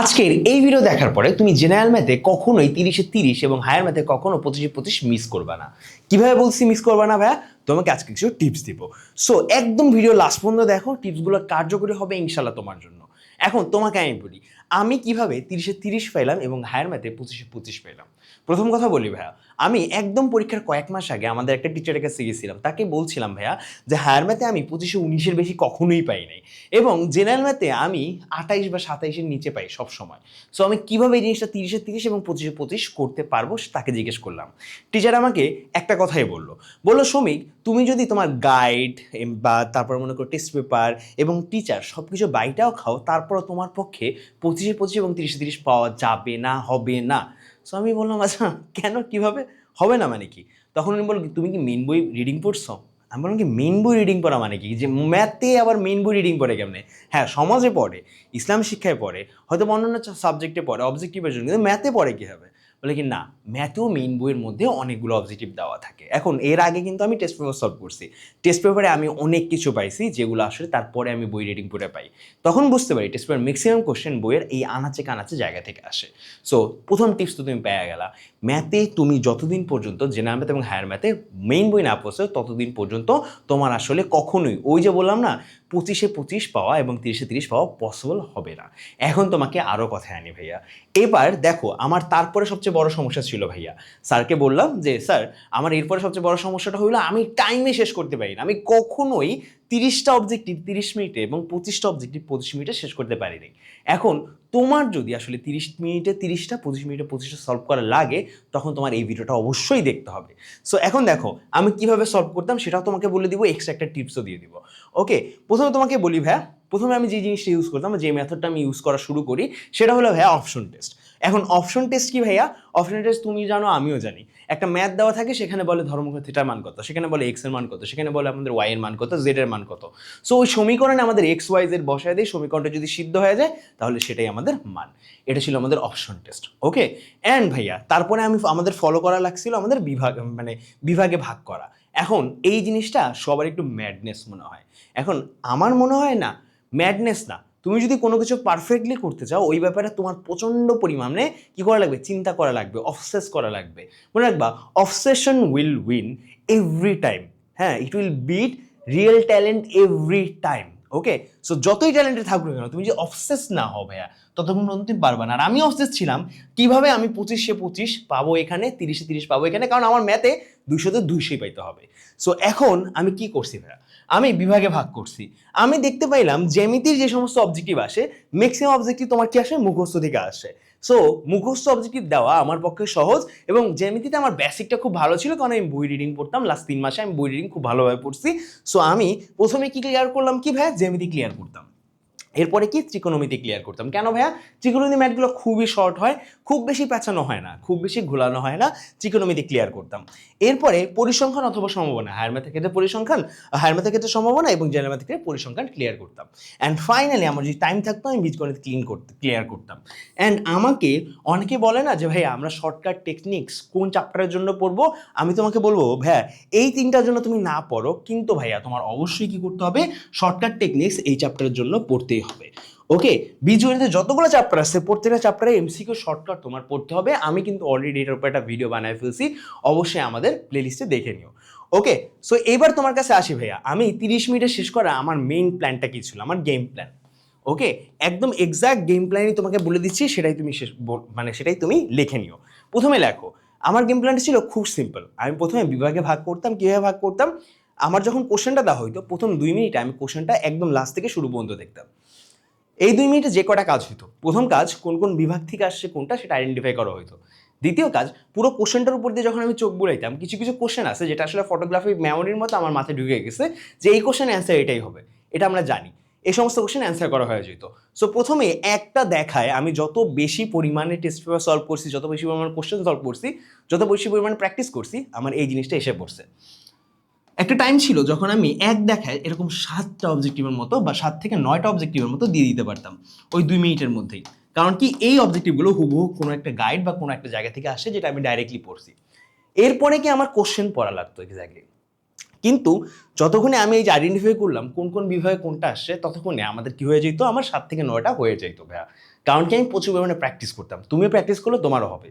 আজকের এই ভিডিও দেখার পরে তুমি জেনারেল ম্যাথে কখনোই তিরিশে তিরিশ এবং হায়ার ম্যাথে কখনো পঁচিশে পঁচিশ মিস করবে না। কীভাবে বলছি মিস করবে না ভাইয়া? তোমাকে আজকে কিছু টিপস দিব। সো একদম ভিডিও লাস্ট পর্যন্ত দেখো টিপসগুলো কার্যকরী হবে ইনশাল্লাহ তোমার জন্য। এখন তোমাকে আমি বলি, আমি কীভাবে তিরিশে তিরিশ পেলাম এবং হায়ার ম্যাথে পঁচিশে পঁচিশ পেলাম প্রথম কথা বলি ভাইয়া, আমি একদম পরীক্ষার কয়েক মাস আগে আমাদের একটা টিচারের কাছে গেছিলাম তাকে বলছিলাম ভাইয়া যে হায়ার ম্যাথে আমি পঁচিশে উনিশের বেশি কখনোই পাই নাই এবং জেনারেল ম্যাথে আমি আঠাইশ বা সাতাইশের নিচে পাই সব সময় সো আমি কীভাবে এই জিনিসটা তিরিশে তিরিশ এবং পঁচিশে পঁচিশ করতে পারব তাকে জিজ্ঞেস করলাম। টিচার আমাকে একটা কথাই বলল বলল শ্রমিক তুমি যদি তোমার গাইড বা তারপর মনে করো টেস্ট পেপার এবং টিচার সব কিছু বাইটাও খাও তারপর তোমার পক্ষে পঁচিশে পঁচিশ এবং তিরিশে তিরিশ পাওয়া যাবে না, হবে না। সো আমি বললাম আচ্ছা কেন? কীভাবে? হবে না মানে কি? তখন উনি বলল তুমি কি মেন বই রিডিং পড়ছো? আমি বললাম, কি মেন বই রিডিং পড়া মানে কি? যে ম্যাথে আবার মেন বই রিডিং পড়ে কেমনে? হ্যাঁ সমাজে পড়ে, ইসলাম শিক্ষায় পড়ে, হয়তো অন্যান্য সাবজেক্টে পড়ে অবজেক্টিভের জন্য, কিন্তু ম্যাথে পড়ে কী হবে বলে কি, না ম্যাথেও মেইন বইয়ের মধ্যে অনেকগুলো অবজেক্টিভ দেওয়া থাকে। এখন এর আগে কিন্তু আমি টেস্ট পেপার সলভ করছি। টেস্ট পেপারে আমি অনেক কিছু পাইছি যেগুলো আসলে তারপরে আমি বই রিডিং পড়ে পাই। তখন বুঝতে পারি টেস্ট পেপার ম্যাক্সিমাম কোশ্চেন বইয়ের এই আনাচে কানাচে জায়গা থেকে আসে। সো প্রথম টিপস তো তুমি পেয়ে গেলা। ম্যাথে তুমি যতদিন পর্যন্ত জেনারেল ম্যাথ এবং হায়ার ম্যাথে মেইন বই না পড়ছো, ততদিন পর্যন্ত তোমার আসলে কখনোই ওই যে বললাম না, পঁচিশে পঁচিশ পাওয়া এবং তিরিশে তিরিশ পাওয়া পসিবল হবে না। এখন তোমাকে আরও কথায় আনি ভাইয়া। এবার দেখো, আমার তারপরে সবচেয়ে বড় সমস্যা ছিল ভাইয়া। স্যারকে বললাম যে, স্যার, আমার এরপরে সবচেয়ে বড় সমস্যাটা হলো আমি টাইমে শেষ করতে পারি না। আমি কখনোই তিরিশটা অবজেক্টিভ তিরিশ মিনিটে এবং পঁচিশটা অবজেক্টিভ পঁচিশ মিনিটে শেষ করতে পারিনি। এখন তোমার যদি আসলে তিরিশ মিনিটে তিরিশটা, পঁচিশ মিনিটে পঁচিশটা সলভ করা লাগে, তখন তোমার এই ভিডিওটা অবশ্যই দেখতে হবে। সো এখন দেখো, আমি কীভাবে সলভ করতাম সেটাও তোমাকে বলে দিব এক্সট্রা একটা টিপসও দিয়ে দিব। ওকে প্রথমে তোমাকে বলি ভাইয়া, প্রথমে আমি যে জিনিসটা ইউজ করতাম, যে মেথডটা আমি ইউজ করা শুরু করি, সেটা হলো ভাইয়া অপশন টেস্ট এখন অপশন টেস্ট কি ভাইয়া? অপশন টেস্ট তুমি জানো, আমিও জানি। একটা ম্যাথ দেওয়া থাকে, সেখানে বলে ধর্মঘ থিটার মান কত? সেখানে বলে এক্সের মান কত? সেখানে বলে আমাদের ওয়াই এর মান কত? জেড এর মান কত? সো ওই সমীকরণে আমাদের এক্স ওয়াই জেড বসায় দিই সমীকরণটা যদি সিদ্ধ হয়ে যায়, তাহলে সেটাই আমাদের মান। এটা ছিল আমাদের অপশন টেস্ট ওকে অ্যান্ড ভাইয়া, তারপরে আমি আমাদের ফলো করা লাগছিল আমাদের বিভাগ মানে বিভাগে ভাগ করা। এখন এই জিনিসটা সবার একটু ম্যাডনেস মনে হয়। এখন আমার মনে হয় না ম্যাডনেস না। তুমি যদি কোনো কিছু পারফেক্টলি করতে চাও, ওই ব্যাপারে তোমার প্রচণ্ড পরিমাণে কী করা লাগবে? চিন্তা করা লাগবে অফসেস করা লাগবে। মনে রাখবা obsession will win every time হ্যাঁ it will beat real talent every time okay so যতই ট্যালেন্টে থাকুক না কেন, তুমি যে অফসেস না হও ভাইয়া, ততক্ষণ পর্যন্ত তুমি পারবা না। আর আমি অফসেস ছিলাম, কীভাবে আমি পঁচিশে পঁচিশ পাবো এখানে, তিরিশে তিরিশ পাবো এখানে? কারণ আমার ম্যাথে দুইশোতে দুইশোই পাইতে হবে। সো এখন আমি কি করছি ভাইয়া? আমি বিভাগে ভাগ করছি। আমি দেখতে পাইলাম জ্যামিতির যে সমস্ত অবজেক্টিভ আসে ম্যাক্সিমাম অবজেক্টিভ তোমার কি আসে? মুখস্থ থেকে আসে। সো মুখস্থ অবজেক্টিভ দেওয়া আমার পক্ষে সহজ এবং জ্যামিতিতে আমার বেসিকটা খুব ভালো ছিল কারণ আমি বই রিডিং পড়তাম। লাস্ট তিন মাসে আমি বই রিডিং খুব ভালোভাবে পড়ছি। সো আমি প্রথমে কি ক্লিয়ার করলাম কি ভাইয়া? জ্যামিতি ক্লিয়ার করতাম। এরপরে কি ত্রিকোণমিতি ক্লিয়ার করতাম? কেন ভাইয়া? ত্রিকোণমিতি ম্যাথগুলো খুবই শর্ট হয়, খুব বেশি প্যাঁচানো হয় না, খুব বেশি ঘোলানো হয় না, ত্রিকোণমিতি ক্লিয়ার করতাম। এরপরে পরিসংখ্যান অথবা সম্ভাবনা হায়ার ম্যাথের ক্ষেত্রে পরিসংখ্যান হায়ার ম্যাথের ক্ষেত্রে সম্ভাবনা এবং জেনারেল ম্যাথের ক্ষেত্রে পরিসংখ্যান ক্লিয়ার করতাম। অ্যান্ড ফাইনালি আমার যদি টাইম থাকতো, আমি বীজগণিত ক্লিন করতে ক্লিয়ার করতাম। অ্যান্ড আমাকে অনেকে বলে না যে, ভাইয়া, আমরা শর্টকাট টেকনিক্স কোন চ্যাপ্টারের জন্য পড়ব? আমি তোমাকে বলব, ভাইয়া, এই তিনটার জন্য তুমি না পড়ো, কিন্তু ভাইয়া, তোমার অবশ্যই কি করতে হবে? শর্টকাট টেকনিক্স এই চ্যাপ্টারের জন্য পড়তেই হবে। ওকে বীজগণিতে যতগুলো চ্যাপ্টার আছে, প্রত্যেকটা চ্যাপ্টারে এমসিকিউ শর্টকাট তোমার পড়তে হবে। আমি কিন্তু অলরেডি এটার উপর একটা ভিডিও বানায় ফেলছি। অবশ্যই আমাদের প্লেলিস্টে দেখে নিও। ওকে সো এবার তোমার কাছে আসি ভাইয়া। আমি তিরিশ মিনিটে শেষ করা আমার মেইন প্ল্যানটা কী ছিল? আমার গেম প্ল্যান ওকে একদম এক্সাক্ট গেম প্ল্যানই তোমাকে বলে দিচ্ছি, সেটাই তুমি শেষ মানে সেটাই তুমি লিখে নিও। প্রথমে লেখো, আমার গেম প্ল্যানটা ছিল খুব সিম্পল আমি প্রথমে বিভাগে ভাগ করতাম, কীভাবে ভাগ করতাম? আমার যখন কোশ্চেনটা দেওয়া হইতো, প্রথম দুই মিনিটে আমি কোশ্চেনটা একদম লাস্ট থেকে শুরু পর্যন্ত দেখতাম। এই দুই মিনিটে যে কটা কাজ হইতো, প্রথম কাজ কোন কোন বিভাগ থেকে আসছে কোনটা সেটা আইডেন্টিফাই করা হইতো। দ্বিতীয় কাজ, পুরো কোশ্চেনটার উপর দিয়ে যখন আমি চোখ বুড়াইতাম কিছু কিছু কোশ্চেন আছে যেটা আসলে ফটোগ্রাফি মেমোরির মতো আমার মাথায় ঢুকে গেছে যে এই কোশ্চেন অ্যান্সার এটাই হবে, এটা আমরা জানি। এই সমস্ত কোশ্চেন অ্যান্সার করা হয়ে যেত। সো প্রথমে একটা দেখায় আমি যত বেশি পরিমাণে টেস্ট পেপার সলভ করছি, যত বেশি পরিমাণে কোশ্চেন সলভ করছি, যত বেশি পরিমাণে প্র্যাকটিস করছি, আমার এই জিনিসটা এসে পড়ছে। একটা টাইম ছিল যখন আমি এক দেখায় এরকম সাতটা অবজেক্টিভের মতো বা সাত থেকে নয়টা অবজেক্টিভের মতো দিয়ে দিতে পারতাম ওই দুই মিনিটের মধ্যেই। কারণ কি এই অবজেক্টিভগুলো হুবহু কোনো একটা গাইড বা কোনো একটা জায়গা থেকে আসে যেটা আমি ডাইরেক্টলি পড়ছি। এরপরে কি আমার কোশ্চেন পড়া লাগতো এক্স্যাক্টলি কিন্তু যতক্ষণে আমি এই যে আইডেন্টিফাই করলাম কোন কোন বিভাগে কোনটা আসছে, ততক্ষণে আমাদের কি হয়ে যেত? আমার সাত থেকে নয়টা হয়ে যেত ভাইয়া। কারণ কি আমি প্রচুর পরিমাণে প্র্যাকটিস করতাম। তুমিও প্র্যাকটিস করলে, তোমারও হবে।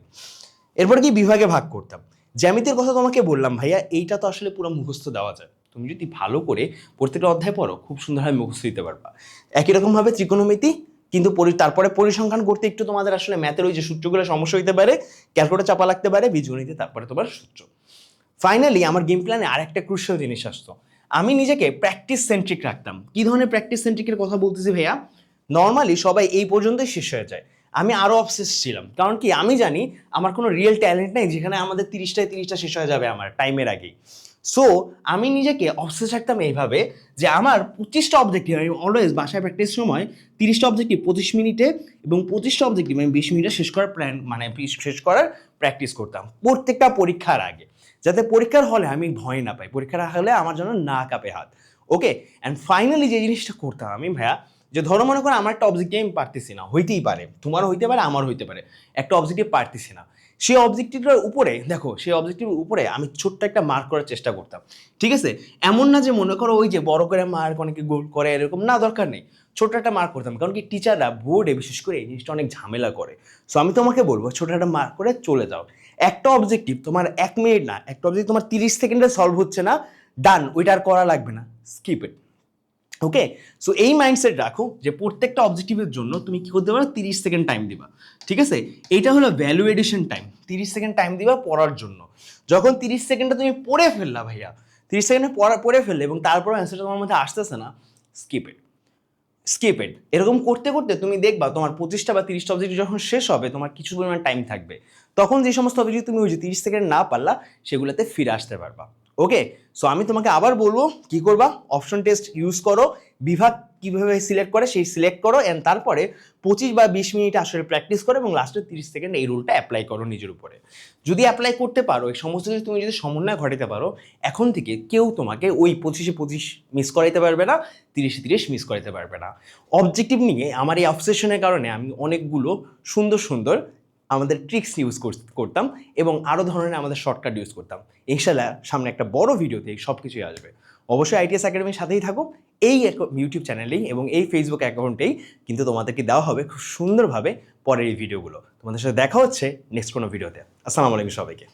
এরপরে কি বিভাগে ভাগ করতাম। জ্যামিতির কথা তোমাকে বললাম, ভাইয়া, এইটা তো আসলে পুরো মুখস্থ দেওয়া যায়। তুমি যদি ভালো করে প্রত্যেকটা অধ্যায় পড়ো, খুব সুন্দরভাবে মুখস্থ দিতে পারবা। একই রকমভাবে ত্রিকোণমিতি, কিন্তু পরি তারপরে পরিসংখ্যান করতে একটু তোমাদের আসলে ম্যাথের ওই যে সূত্রগুলো সমস্যা হতে পারে, ক্যালকুলেটর চাপা লাগতে পারে, বীজগণিতে তারপরে তোমার সূত্র। ফাইনালি আমার গেম প্ল্যানে আরেকটা ক্রুশিয়াল জিনিস আসতো। আমি নিজেকে প্র্যাকটিস সেন্ট্রিক রাখতাম। কি ধরনের প্র্যাকটিস সেন্ট্রিকের কথা বলতেছি ভাইয়া? নর্মালি সবাই এই পর্যন্তই শেষ হয়ে যায়। আমি আরও অবসেস ছিলাম। কারণ কি, আমি জানি আমার কোনো রিয়েল ট্যালেন্ট নেই যেখানে আমাদের তিরিশটায় তিরিশটা শেষ হয়ে যাবে আমার টাইমের আগেই। সো আমি নিজেকে অবসেস রাখতাম এইভাবে যে আমার পঁচিশটা অবজেক্টিভ আমি অলওয়েজ বাসায় প্র্যাকটিস সময় তিরিশটা অবজেক্টিভ পঁচিশ মিনিটে এবং পঁচিশটা অবজেক্টিভ আমি বিশ মিনিটে শেষ করার প্ল্যান মানে শেষ করার প্র্যাকটিস করতাম প্রত্যেকটা পরীক্ষার আগে। যাতে পরীক্ষার হলে আমি ভয় না পাই, পরীক্ষার হলে আমার জন্য না কাঁপে হাত। ওকে অ্যান্ড ফাইনালি যে জিনিসটা করতাম আমি ভাইয়া যে ধরো মনে করো আমার একটা অবজেক্টিভ আমি পারতেছি না, হইতেই পারে, তোমারও হইতে পারে আমার হইতে পারে, একটা অবজেক্টিভ পারতেছি না। সেই অবজেক্টিভটার উপরে, দেখো, সেই অবজেক্টিভের উপরে আমি ছোট্ট একটা মার্ক করার চেষ্টা করতাম, ঠিক আছে? এমন না যে মনে করো ওই যে বড় করে মার্ক অনেকে গোল করে, এরকম না, দরকার নেই। ছোট একটা মার্ক করতাম, কারণ কি টিচাররা বোর্ডে বিশেষ করে এই জিনিসটা অনেক ঝামেলা করে। সো আমি তোমাকে বলব ছোট একটা মার্ক করে চলে যাও। একটা অবজেক্টিভ তোমার এক মিনিট না, একটা অবজেক্টিভ তোমার তিরিশ সেকেন্ডে সলভ হচ্ছে না ডান ওইটা আর করা লাগবে না স্কিপ ইট ওকে সো এই মাইন্ডসেট রাখো যে প্রত্যেকটা অবজেক্টিভের জন্য তুমি কি করতে পারো? তিরিশ সেকেন্ড টাইম দিবা। ঠিক আছে? এইটা হলো ভ্যালু এডিশন টাইম তিরিশ সেকেন্ড টাইম দিবা পড়ার জন্য। যখন তিরিশ সেকেন্ডে তুমি পড়ে ফেললা ভাইয়া, তিরিশ সেকেন্ডে পড়া, পড়ে ফেললে এবং তারপর অ্যান্সারটা তোমার মধ্যে আসতেছে না স্কিপ ইট স্কিপ ইট এরকম করতে করতে তুমি দেখবা তোমার পঁচিশটা বা তিরিশটা অবজেক্টিভ যখন শেষ হবে, তোমার কিছু পরিমাণ টাইম থাকবে। তখন যে সমস্ত অবজেক্টিভ তুমি ওই যে তিরিশ সেকেন্ড না পারলা, সেগুলোতে ফিরে আসতে পারবা। ওকে সো আমি তোমাকে আবার বলব কি করবা? অপশন টেস্ট ইউজ করো, বিভাগ কীভাবে সিলেক্ট করে সেই সিলেক্ট করো অ্যান্ড তারপরে পঁচিশ বা বিশ মিনিট আসলে প্র্যাকটিস করো এবং লাস্টে তিরিশ সেকেন্ড এই রুলটা অ্যাপ্লাই করো নিজের উপরে। যদি অ্যাপ্লাই করতে পারো, এই সমস্ত কিছু তুমি যদি সমন্বয় ঘটাতে পারো, এখন থেকে কেউ তোমাকে ওই পঁচিশে পঁচিশ মিস করাইতে পারবে না, তিরিশে তিরিশ মিস করাইতে পারবে না। অবজেক্টিভ নিয়ে আমার এই অবসেশনের কারণে আমি অনেকগুলো সুন্দর সুন্দর আমাদের ট্রিক্স ইউজ করতাম এবং আরও ধরনের আমাদের শর্টকাট ইউজ করতাম। ইনশাল্লাহ সামনে একটা বড় ভিডিওতে সব কিছুই আসবে। অবশ্যই আইটিএস একাডেমির সাথেই থাকো এই ইউটিউব চ্যানেলেই এবং এই ফেসবুক অ্যাকাউন্টেই কিন্তু তোমাদেরকে দেওয়া হবে খুব সুন্দরভাবে পরের এই ভিডিওগুলো তোমাদের সাথে দেখা হচ্ছে নেক্সট কোনো ভিডিওতে আসসালামু আলাইকুম সবাইকে।